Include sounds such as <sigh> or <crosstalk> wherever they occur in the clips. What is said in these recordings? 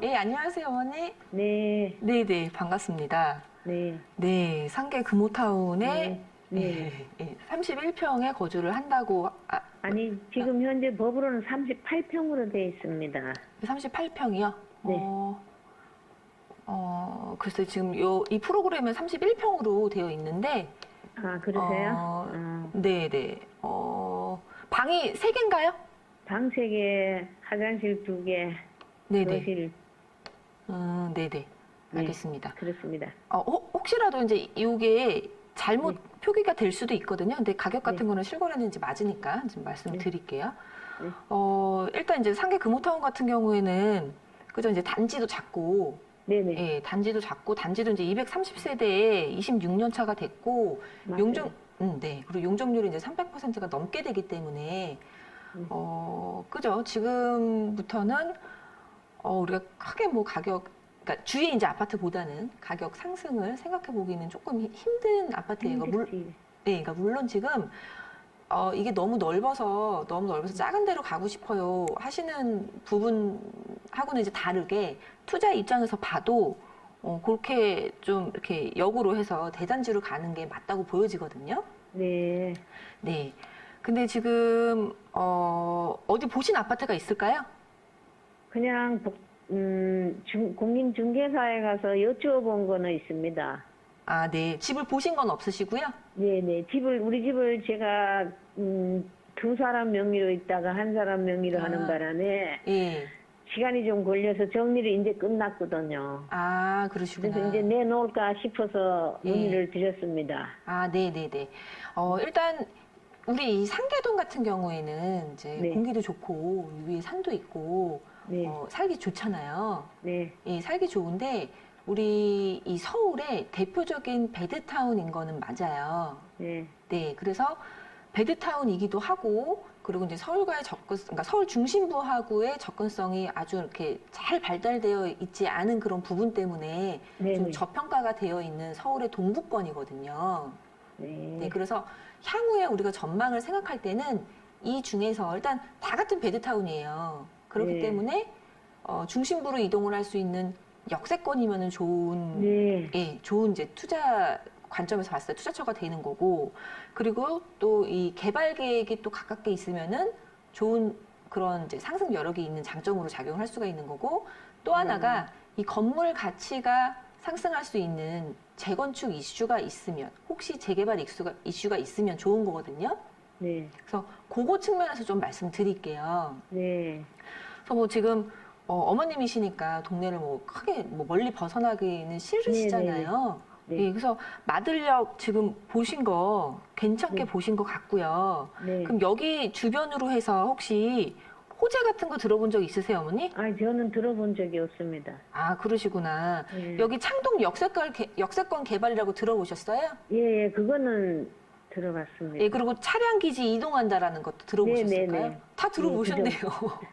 예, 안녕하세요, 어머니. 네, 네 네, 반갑습니다. 네, 네, 상계 금호타운에 네. 예, 예, 31평에 거주를 한다고, 아, 아니 지금 현재 법으로는 38평으로 돼 있습니다. 38평이요? 네. 어, 어, 글쎄, 지금 요, 이 프로그램은 31평으로 되어 있는데, 아 그러세요? 어, 어, 네네, 어, 방이 세개인가요 방세 개, 화장실 두 개, 네네. 거실 음, 네네. 네. 알겠습니다. 그렇습니다. 어, 혹- 혹시라도 이제 이게 잘못 네. 표기가 될 수도 있거든요. 근데 가격 같은 네. 거는 실거래는지 맞으니까 좀 말씀을 네. 드릴게요. 네. 어, 일단 이제 상계 금호타운 같은 경우에는 그죠 이제 단지도 작고 네네. 예, 단지도 작고 단지도 이제 230세대에 26년 차가 됐고 맞아요. 용적 음, 네. 그리고 용적률이 이제 300%가 넘게 되기 때문에 음. 어, 그죠? 지금부터는 어, 우리가 크게 뭐 가격 그러니까 주위 이제 아파트보다는 가격 상승을 생각해 보기는 조금 힘- 힘든 아파트예요. 그러니까 물. 네, 그러니까 물론 지금 어, 이게 너무 넓어서 너무 넓어서 작은 데로 가고 싶어요 하시는 부분하고는 이제 다르게 투자 입장에서 봐도 어, 그렇게 좀 이렇게 역으로 해서 대단지로 가는 게 맞다고 보여지거든요. 네. 네. 근데 지금 어, 어디 보신 아파트가 있을까요? 그냥 복- 음, 중- 공인중개사에 가서 여쭈어본 거는 있습니다. 아, 네. 집을 보신 건 없으시고요. 네 네. 집을 우리 집을 제가 음, 두 사람 명의로 있다가 한 사람 명의로 아. 하는 바람에 예. 시간이 좀 걸려서 정리를 이제 끝났거든요. 아, 그러시구나. 그래서 이제 내놓을까 싶어서 예. 문의를 드렸습니다. 아, 네, 네, 네. 어, 일단 우리 이 상계동 같은 경우에는 이제 네. 공기도 좋고 위에 산도 있고 네, 어, 살기 좋잖아요. 네, 예, 살기 좋은데 우리 이 서울의 대표적인 베드타운인 거는 맞아요. 네, 네, 그래서 베드타운이기도 하고 그리고 이제 서울과의 접근, 그러니까 서울 중심부하고의 접근성이 아주 이렇게 잘 발달되어 있지 않은 그런 부분 때문에 네, 좀 네, 저평가가 되어 있는 서울의 동부권이거든요. 네, 네, 그래서 향후에 우리가 전망을 생각할 때는 이 중에서 일단 다 같은 베드타운이에요. 그렇기 네. 때문에 어, 중심부로 이동을 할 수 있는 역세권이면은 좋은 네, 예, 좋은 이제 투자 관점에서 봤을 때 투자처가 되는 거고 그리고 또 이 개발 계획이 또 가깝게 있으면은 좋은 그런 이제 상승 여력이 있는 장점으로 작용을 할 수가 있는 거고 또 하나가 이 건물 가치가 상승할 수 있는 재건축 이슈가 있으면 혹시 재개발 이슈가, 이슈가 있으면 좋은 거거든요. 네, 그래서 그거 측면에서 좀 말씀드릴게요. 네, 그래서 뭐 지금 어, 머님이시니까 동네를 뭐 크게 뭐 멀리 벗어나기는 싫으시잖아요. 네. 예, 그래서 마들역 지금 보신 거 괜찮게 네. 보신 것 같고요. 네. 그럼 여기 주변으로 해서 혹시 호재 같은 거 들어본 적 있으세요, 어머니? 아, 저는 들어본 적이 없습니다. 아, 그러시구나. 네. 여기 창동 역세권, 개, 역세권 개발이라고 들어보셨어요? 예, 예, 그거는 들어봤습니다. 예, 그리고 차량 기지 이동한다라는 것도 들어보셨을까요? 네, 네, 네. 다 들어보셨네요.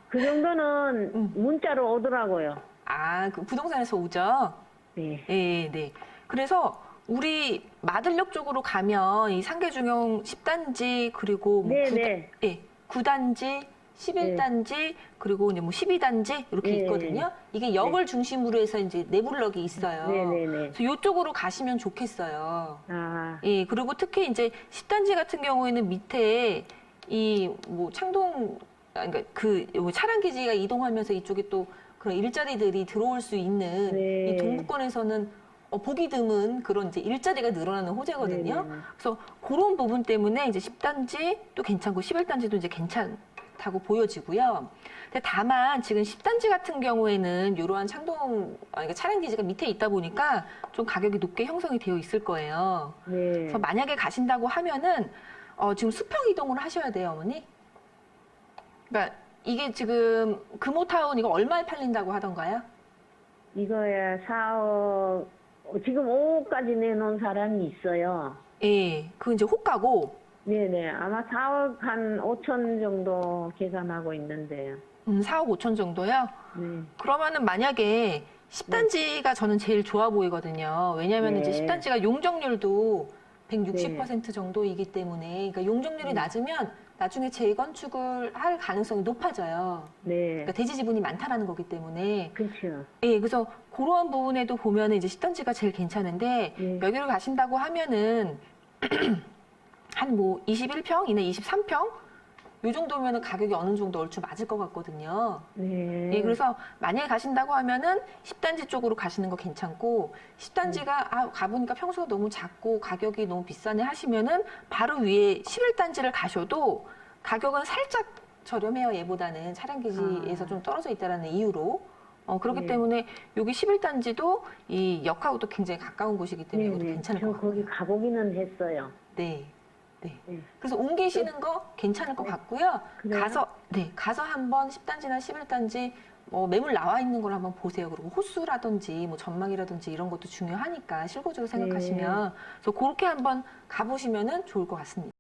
그 정도는 <laughs> 음. 문자로 오더라고요. 아, 그 부동산에서 오죠? 네, 예, 네. 그래서 우리 마들역 쪽으로 가면 이 상계중용 10단지 그리고 뭐 네, 9, 네, 예, 9단지, 11단지 그리고 이제 뭐 12단지 이렇게 네. 있거든요. 이게 역을 중심으로 해서 이제 내블럭이 있어요. 네, 네, 네. 그래서 이쪽으로 가시면 좋겠어요. 아, 예, 그리고 특히 이제 10단지 같은 경우에는 밑에 이 뭐 창동 아, 그러니까 그뭐 차량 기지가 이동하면서 이쪽에 또 그런 일자리들이 들어올 수 있는 네. 이 동부권에서는 어, 보기 드문 그런 이제 일자리가 늘어나는 호재거든요. 네, 네, 네. 그래서 그런 부분 때문에 이제 10단지 또 괜찮고 11단지도 이제 괜찮 다고 보여지고요. 근데 다만 지금 10단지 같은 경우에는 이러한 창동 아, 그러니까 차량 기지가 밑에 있다 보니까 좀 가격이 높게 형성이 되어 있을 거예요. 네. 그래서 만약에 가신다고 하면은 어, 지금 수평 이동을 하셔야 돼요, 어머니. 그러니까 이게 지금 금호타운 이거 얼마에 팔린다고 하던가요? 이거야 4억, 지금 5억까지 내놓은 사람이 있어요. 예, 그 이제 호가고 네네, 아마 4억 한 5천 정도 계산하고 있는데요. 음, 4억 5천 정도요. 네, 그러면은 만약에 10단지가 저는 제일 좋아 보이거든요. 왜냐하면 네. 이제 10단지가 용적률도 160% 정도이기 때문에 그러니까 용적률이 네. 낮으면 나중에 재건축을 할 가능성이 높아져요. 네. 그러니까 대지 지분이 많다라는 거기 때문에 그렇죠. 예, 그래서 그러한 부분에도 보면 이제 10단지가 제일 괜찮은데 네. 여기로 가신다고 하면은 <clears throat> 한 뭐 21평 이내 23평 요 정도면은 가격이 어느 정도 얼추 맞을 것 같거든요. 네. 예, 그래서 만약에 가신다고 하면은 10단지 쪽으로 가시는 거 괜찮고 10단지가 아, 가보니까 평수가 너무 작고 가격이 너무 비싸네 하시면은 바로 위에 11단지를 가셔도 가격은 살짝 저렴해요. 얘보다는 차량 기지에서 아. 좀 떨어져 있다라는 이유로. 어, 그렇기 네. 때문에 여기 11단지도 이 역하고도 굉장히 가까운 곳이기 때문에 이것도 괜찮을 네, 저것 같아요. 거기 가보기는 했어요. 네. 네. 네. 그래서 옮기시는 거 괜찮을 것 네. 같고요. 그래요? 가서 네 가서 한번 10단지나 11단지 뭐 매물 나와 있는 걸 한번 보세요. 그리고 호수라든지 뭐 전망이라든지 이런 것도 중요하니까 실거주로 생각하시면 그래서 그렇게 한번 가보시면은 좋을 것 같습니다.